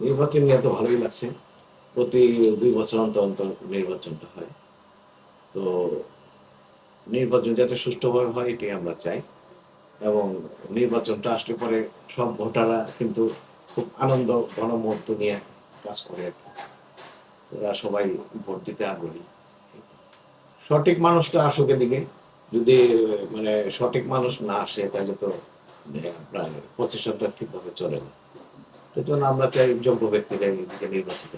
নির্বাচন নিয়ে তো ভালোই লাগছে। প্রতি দুই বছর অন্তর অন্তর নির্বাচনটা হয়। তো নির্বাচন যাতে সুষ্ঠুভাবে হয়, এটাই আমরা চাই। এবং নির্বাচনটা আসলে পরে সব ভোটাররা কিন্তু খুব আনন্দ গণমুহূর্ত নিয়ে কাজ করে আর কি। ওরা সবাই ভোট দিতে আগ্রহী। সঠিক মানুষটা আসুক এদিকে। যদি মানে সঠিক মানুষ না আসে, তাহলে তো মানে আপনার প্রচেষ্টাটা ঠিকভাবে চলে না। সেজন্য আমরা চাই যোগ্য ব্যক্তিরা এদিকে নির্বাচিত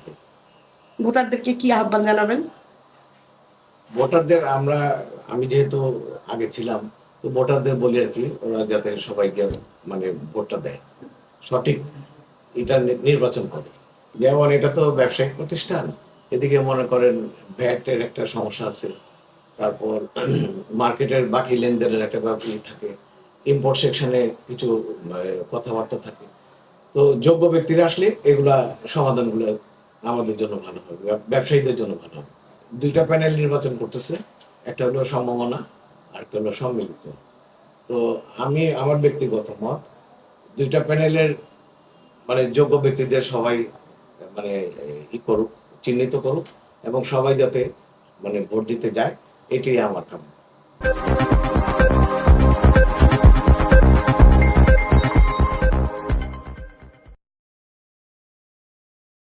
ভোটারদেরকে কি আহ্বান জানাবেন? ভোটারদের আমরা আমি যেহেতু আগে ছিলাম তো ভোটারদের বলি আর কি ওরা যাতে সবাইকে মানে ভোটটা দেয়। সঠিক এটা নির্বাচন করে। যেমন এটা তো ব্যবসায়িক প্রতিষ্ঠান এদিকে মনে করেন ভ্যাটের একটা সমস্যা আছে তারপর মার্কেটের বাকি লেনদেনের একটা ব্যাপার থাকে ইম্পোর্ট সেকশনে কিছু কথাবার্তা থাকে। তো যোগ্য ব্যক্তিরা আসলে এগুলা সমাধানগুলো আমাদের জন্য ভালো হবে ব্যব- ব্যবসায়ীদের জন্য ভালো হবে। দুইটা প্যানেল নির্বাচন করতেছে, একটা হলো সম্ভাবনা আর একটা হলো সম্মিলিত। তো আমি আমার ব্যক্তিগত মত, দুইটা প্যানেলের মানে যোগ্য ব্যক্তিদের সবাই মানে ই করুক, চিহ্নিত করুক, এবং সবাই যাতে মানে ভোট দিতে যায়, এটাই আমার কাম